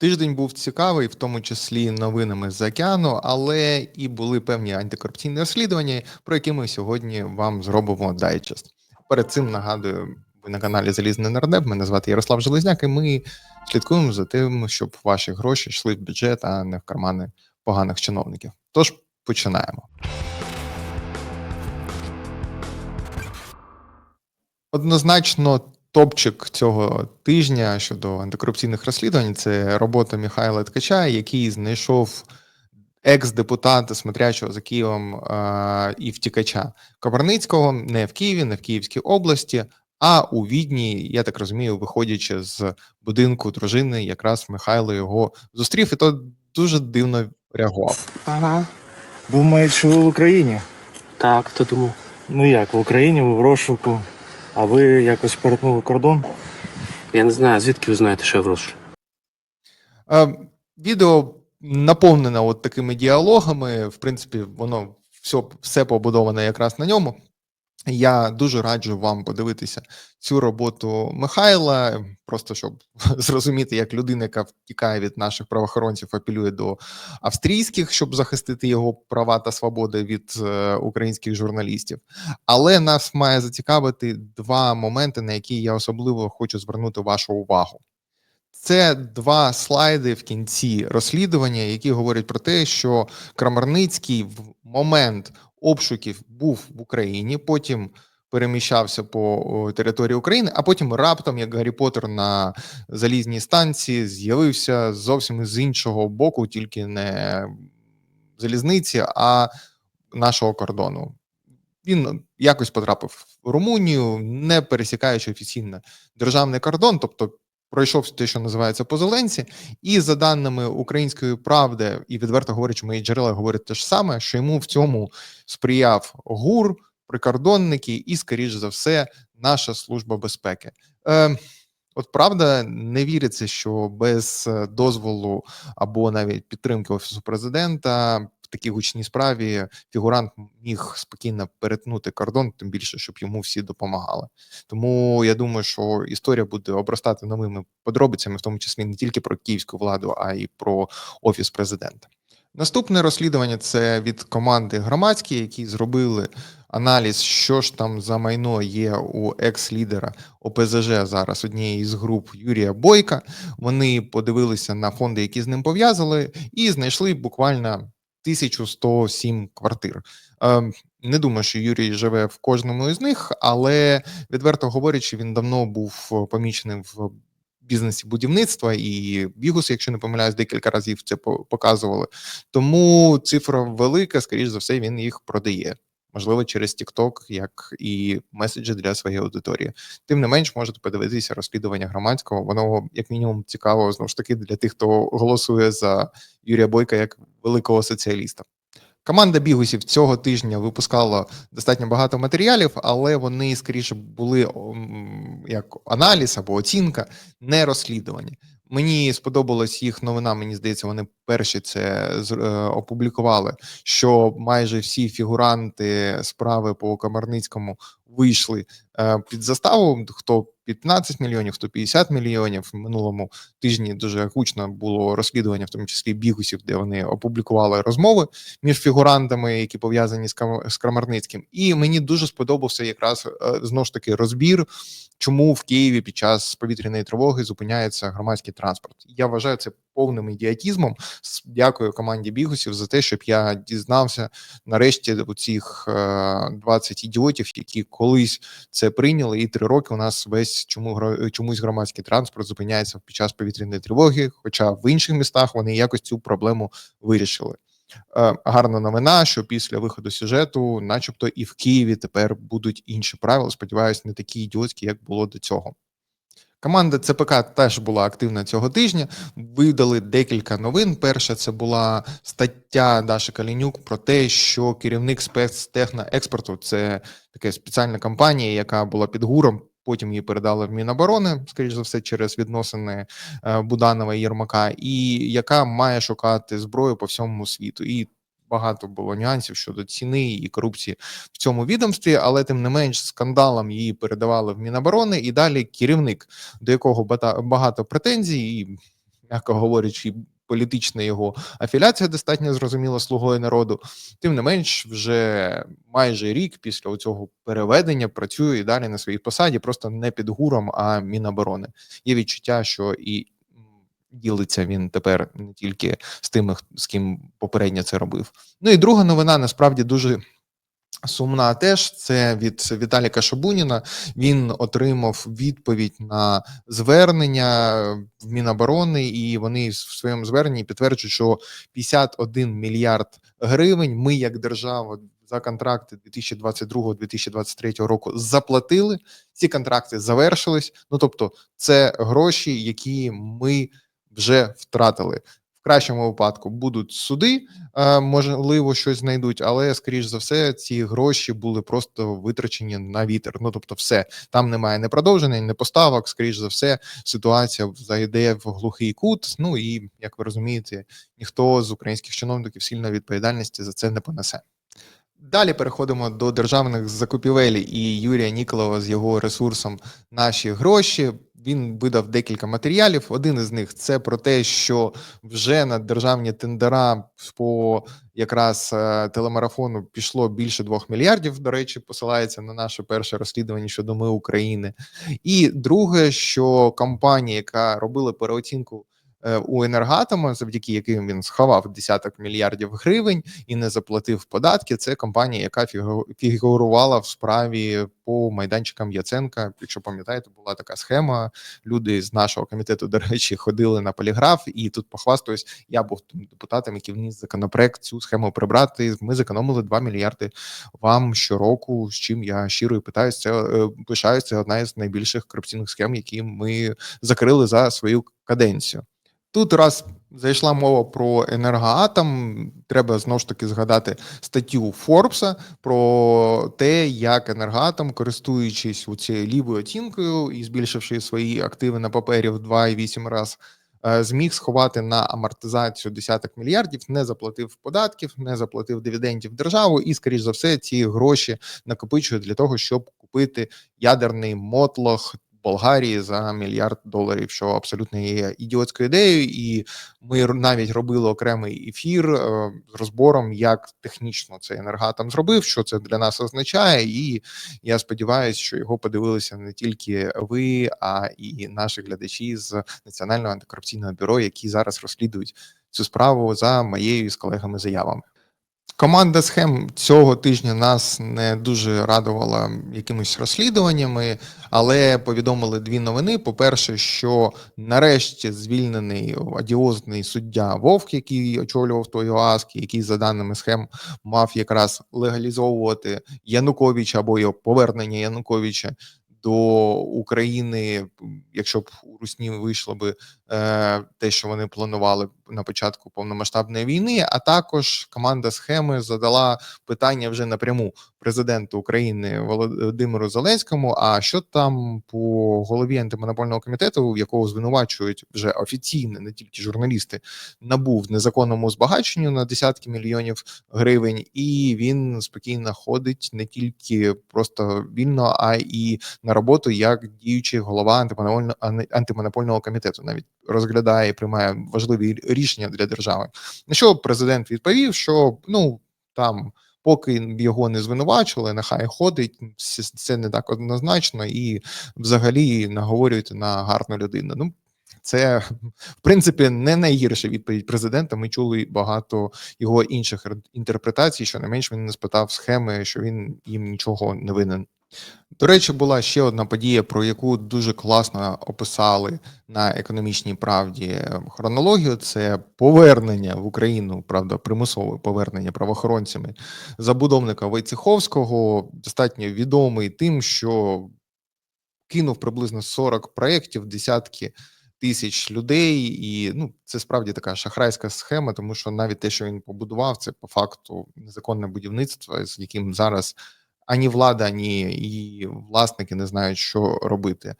Тиждень був цікавий, в тому числі новинами з океану, але і були певні антикорупційні розслідування, про які ми сьогодні вам зробимо дайджест. Перед цим нагадую, ви на каналі Залізний Нардеп. Мене звати Ярослав Железняк, і ми слідкуємо за тим, щоб ваші гроші йшли в бюджет, а не в кармани поганих чиновників. Тож починаємо. Однозначно, топчик цього тижня щодо антикорупційних розслідувань це робота Михайла Ткача, який знайшов екс-депутата смотрячого за Києвом е, і втікача Кабарницького не в Києві, не в Київській області, а у Відні, я так розумію, виходячи з будинку дружини, якраз Михайло його зустрів, і то дуже дивно реагував. Ага. Думають, що ви в Україні. Так, хто думав? Ну як, в Україні, ви в розшуку, а ви якось перетнули кордон? Я не знаю, звідки ви знаєте, що я в розшуку? Відео наповнене от такими діалогами. В принципі, воно все, все побудоване якраз на ньому. Я дуже раджу вам подивитися цю роботу Михайла, просто щоб зрозуміти, як людина, яка втікає від наших правоохоронців, апелює до австрійських, щоб захистити його права та свободи від е, українських журналістів. Але нас має зацікавити два моменти, на які я особливо хочу звернути вашу увагу. Це два слайди в кінці розслідування, які говорять про те, що Крамарницький момент обшуків був в Україні, потім переміщався по території України, а потім раптом, як Гаррі Поттер на залізній станції, з'явився зовсім з іншого боку, тільки не залізниці, а нашого кордону. Він якось потрапив в Румунію, не пересікаючи офіційно державний кордон, тобто пройшов те, що називається по зеленці, і за даними української правди, і відверто говорячи, мої джерела говорять те ж саме, що йому в цьому сприяв ГУР, прикордонники і, скоріш за все, наша служба безпеки. Е, От правда, не віриться, що без е, дозволу або навіть підтримки офісу президента такій гучній справі фігурант міг спокійно перетнути кордон, тим більше, щоб йому всі допомагали. Тому я думаю, що історія буде обростати новими подробицями, в тому числі не тільки про київську владу, а й про офіс президента. Наступне розслідування це від команди громадські, які зробили аналіз, що ж там за майно є у екс-лідера ОПЗЖ зараз однієї з груп Юрія Бойка. Вони подивилися на фонди, які з ним пов'язали, і знайшли буквально 1107 квартир. Ем, Не думаю, що Юрій живе в кожному із них, але відверто говорячи, він давно був помічений в бізнесі будівництва і бігус, якщо не помиляюсь, декілька разів це по- показували. Тому цифра велика, скоріш за все, він їх продає. Можливо, через TikTok, як і меседжі для своєї аудиторії. Тим не менш, можете подивитися розслідування громадського. Воно як мінімум цікаво знову ж таки для тих, хто голосує за Юрія Бойка як великого соціаліста. Команда бігусів цього тижня випускала достатньо багато матеріалів, але вони скоріше були як аналіз або оцінка, не розслідування. Мені сподобалась їх новина. Мені здається, вони перші це е, опублікували. Що майже всі фігуранти справи по Комарницькому вийшли е, під заставу. Хто 15 мільйонів, хто 50 мільйонів. В минулому тижні дуже гучно було розслідування, в тому числі бігусів, де вони опублікували розмови між фігурантами, які пов'язані з Крамарницьким. І мені дуже сподобався якраз е, знову ж таки розбір, чому в Києві під час повітряної тривоги зупиняється громадський транспорт. Я вважаю це повним ідіотізмом. Дякую команді бігусів за те, щоб я дізнався нарешті у цих е, 20 ідіотів, які колись це прийняли, і три роки у нас весь чому гро- чомусь громадський транспорт зупиняється під час повітряної тривоги. Хоча в інших містах вони якось цю проблему вирішили. Е, Гарна новина, що після виходу сюжету, начебто, і в Києві тепер будуть інші правила. Сподіваюсь, не такі ідіотські, як було до цього. Команда ЦПК теж була активна цього тижня. Видали декілька новин. Перша це була стаття Даші Калінюк про те, що керівник спецтехноекспорту це така спеціальна компанія, яка була під гуром. Потім її передали в Міноборони, скоріш за все, через відносини е, Буданова і Єрмака, і яка має шукати зброю по всьому світу. І багато було нюансів щодо ціни і корупції в цьому відомстві, але тим не менш скандалом її передавали в Міноборони, і далі керівник, до якого багато претензій, і м'яко говорячи, політична його афіляція достатньо зрозуміла слугою народу. Тим не менш, вже майже рік після цього переведення працює і далі на своїй посаді, просто не під гуром, а Міноборони. Є відчуття, що і ділиться він тепер не тільки з тими, з ким попередньо це робив. Ну і друга новина насправді дуже. Сумна теж це від Віталіка Шабуніна. Він отримав відповідь на звернення в Міноборони, і вони в своєму зверненні підтверджують, що 51 мільярд гривень ми, як держава, за контракти 2022-2023 року заплатили. Ці контракти завершились. Ну тобто, це гроші, які ми вже втратили. В кращому випадку будуть суди, е, можливо, щось знайдуть, але скоріш за все, ці гроші були просто витрачені на вітер. Ну тобто, все там немає не продовження, не поставок. Скоріш за все, ситуація зайде в глухий кут. Ну і як ви розумієте, ніхто з українських чиновників сильної відповідальності за це не понесе. Далі переходимо до державних закупівель і Юрія Ніколова з його ресурсом наші гроші. Він видав декілька матеріалів. Один із них це про те, що вже на державні тендера по якраз е, телемарафону пішло більше двох мільярдів. До речі, посилається на наше перше розслідування щодо ми України. І друге, що компанія, яка робила переоцінку у енергатома, завдяки яким він сховав десяток мільярдів гривень і не заплатив податки. Це компанія, яка фігу- фігурувала в справі по майданчикам Яценка. Якщо пам'ятаєте, була така схема. Люди з нашого комітету, до речі, ходили на поліграф, і тут похвастаюсь, я був тим депутатом, який вніс законопроект цю схему прибрати. Ми зекономили 2 мільярди вам щороку. З чим я щиро і питаюсь, це е, пишаюсь. Це одна із найбільших корупційних схем, які ми закрили за свою каденцію. Тут раз зайшла мова про енергоатом, треба знову ж таки згадати статтю Форбса про те, як енергоатом, користуючись у цією лівою оцінкою і збільшивши свої активи на папері в 2,8 раз, е, зміг сховати на амортизацію десяток мільярдів, не заплатив податків, не заплатив дивідендів державу, і, скоріш за все, ці гроші накопичують для того, щоб купити ядерний мотлох Болгарії за мільярд доларів, що абсолютно є ідіотською ідеєю, і ми навіть робили окремий ефір е, з розбором, як технічно цей енергатом зробив, що це для нас означає. І я сподіваюся, що його подивилися не тільки ви, а і наші глядачі з Національного антикорупційного бюро, які зараз розслідують цю справу за моєю з колегами заявами. Команда схем цього тижня нас не дуже радувала якимись розслідуваннями, але повідомили дві новини. По-перше, що нарешті звільнений адіозний суддя Вовк, який очолював той ОАСК, який, за даними схем, мав якраз легалізовувати Януковича або його повернення Януковича до України, якщо б Русні вийшло би е, те, що вони планували на початку повномасштабної війни. А також команда схеми задала питання вже напряму президенту України Володимиру Зеленському. А що там по голові антимонопольного комітету, якого звинувачують вже офіційно, не тільки журналісти, набув незаконному збагаченню на десятки мільйонів гривень, і він спокійно ходить не тільки просто вільно, а і на роботу як діючий голова антимонопольного антимонопольного комітету, навіть розглядає і приймає важливі рішення для держави. На що президент відповів, що ну там. Поки його не звинувачували, нехай ходить, це- не так однозначно, і взагалі наговорюєте на гарну людину. Ну, це в принципі не найгірша відповідь президента. Ми чули багато його інших інтерпретацій, що не менш він не спитав схеми, що він їм нічого не винен. До речі, була ще одна подія, про яку дуже класно описали на економічній правді е, хронологію. Це повернення в Україну, правда, примусове повернення правоохоронцями забудовника Войцеховського, достатньо відомий тим, що кинув приблизно 40 проєктів, десятки тисяч людей, і ну це справді така шахрайська схема, тому що навіть те, що він побудував, це по факту незаконне будівництво, з яким зараз. Ані влада, ані її власники не знають, що робити.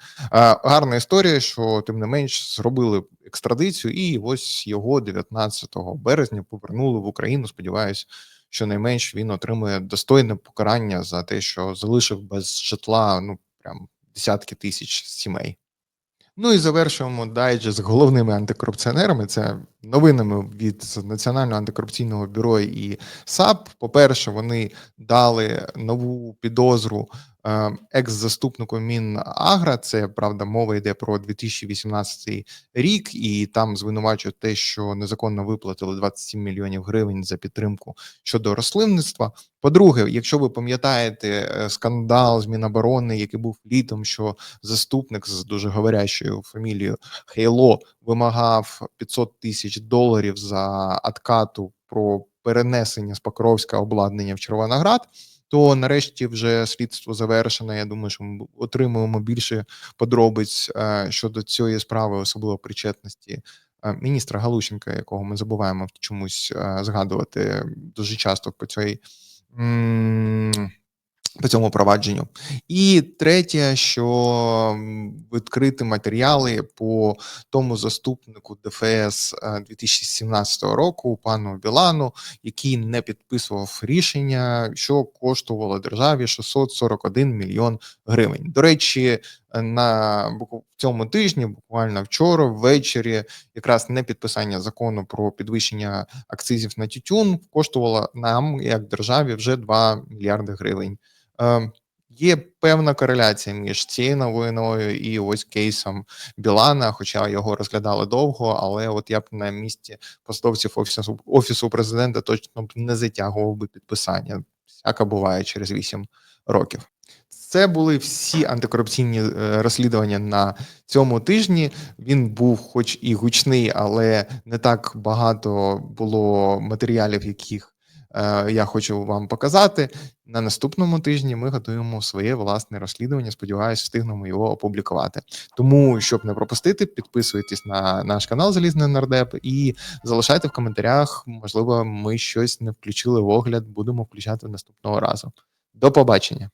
Гарна історія, що тим не менш зробили екстрадицію, і ось його 19 березня повернули в Україну. Сподіваюсь, що найменш він отримує достойне покарання за те, що залишив без житла ну прям десятки тисяч сімей. Ну і завершуємо дайджест з головними антикорупціонерами. Це новинами від Національного антикорупційного бюро і САП. По-перше, вони дали нову підозру е, екс-заступнику Мінагра. Це правда, мова йде про 2018 рік, і там звинувачують те, що незаконно виплатили 27 мільйонів гривень за підтримку щодо рослинництва. По-друге, якщо ви пам'ятаєте е, скандал з Міноборони, який був літом, що заступник з дуже говорящою фамілією Хейло вимагав 500 тисяч доларів за откату про перенесення з Покровська обладнання в Червоноград. То нарешті вже слідство завершено. Я думаю, що ми отримуємо більше подробиць е, щодо цієї справи, особливо причетності е, міністра Галущенка, якого ми забуваємо чомусь е, згадувати дуже часто по цій по цьому провадженню. І третє, що м, відкриті матеріали по тому заступнику ДФС е, 2017 року, пану Білану, який не підписував рішення, що коштувало державі 641 мільйон гривень. До речі, е, на в цьому тижні, буквально вчора, ввечері, якраз не підписання закону про підвищення акцизів на тютюн коштувало нам, як державі, вже 2 мільярди гривень. Е, Є певна кореляція між цією новиною і ось кейсом Білана, хоча його розглядали довго, але от я б на місці посадовців офісу офісу президента точно б не затягував би підписання. Всяка буває через 8 років. Це були всі антикорупційні е, розслідування на цьому тижні. Він був, хоч і гучний, але не так багато було матеріалів, яких я хочу вам показати. На наступному тижні ми готуємо своє власне розслідування. Сподіваюсь, встигнемо його опублікувати. Тому, щоб не пропустити, підписуйтесь на наш канал Залізний Нардеп і залишайте в коментарях. Можливо, ми щось не включили в огляд, будемо включати наступного разу. До побачення.